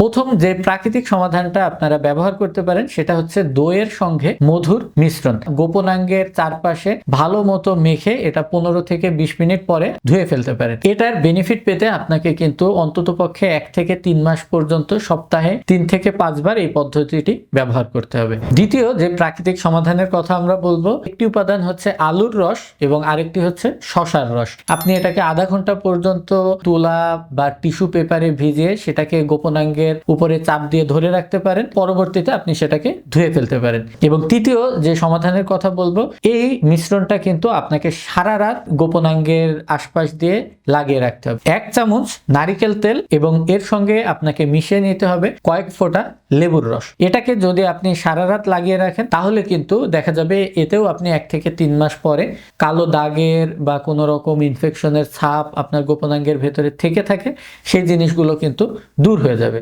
প্রথম যে প্রাকৃতিক সমাধানটা আপনারা ব্যবহার করতে পারেন, সেটা হচ্ছে দইয়ের সঙ্গে মধুর মিশ্রণ। গোপনাঙ্গের চারপাশে ভালো মতো মেখে এটা পনেরো থেকে বিশ মিনিট পরে ধুয়ে ফেলতে পারেন। এটার বেনিফিট পেতে আপনাকে কিন্তু অন্তত পক্ষে এক থেকে তিন মাস পর্যন্ত সপ্তাহে তিন থেকে পাঁচবার এই পদ্ধতিটি ব্যবহার করতে হবে। দ্বিতীয় যে প্রাকৃতিক সমাধানের কথা আমরা বলব, একটি উপাদান হচ্ছে আলুর রস এবং আরেকটি হচ্ছে শশার রস। আপনি এটাকে আধা ঘণ্টা পর্যন্ত তুলা বা টিস্যু পেপারে ভিজিয়ে সেটাকে গোপনাঙ্গের উপরে চাপ দিয়ে ধরে রাখতে পারেন, পরবর্তীতে আপনি সেটাকে ধুয়ে ফেলতে পারেন। এবং তৃতীয় যে সমাধানের কথা বলব, এই মিশ্রণটা কিন্তু আপনাকে সারা রাত গোপনাঙ্গের আশপাশ দিয়ে লাগিয়ে রাখতে হবে। এক চামচ নারিকেল তেল এবং এর সঙ্গে আপনাকে মিশিয়ে নিতে হবে কয়েক ফোঁটা লেবুর রস। এটাকে যদি আপনি সারা রাত লাগিয়ে রাখেন, তাহলে কিন্তু দেখা যাবে এতেও আপনি এক থেকে তিন মাস পরে কালো দাগের বা কোনো রকম ইনফেকশনের ছাপ আপনার গোপনাঙ্গের ভেতরে থেকে থাকে, সেই জিনিসগুলো কিন্তু দূর হয়ে যাবে।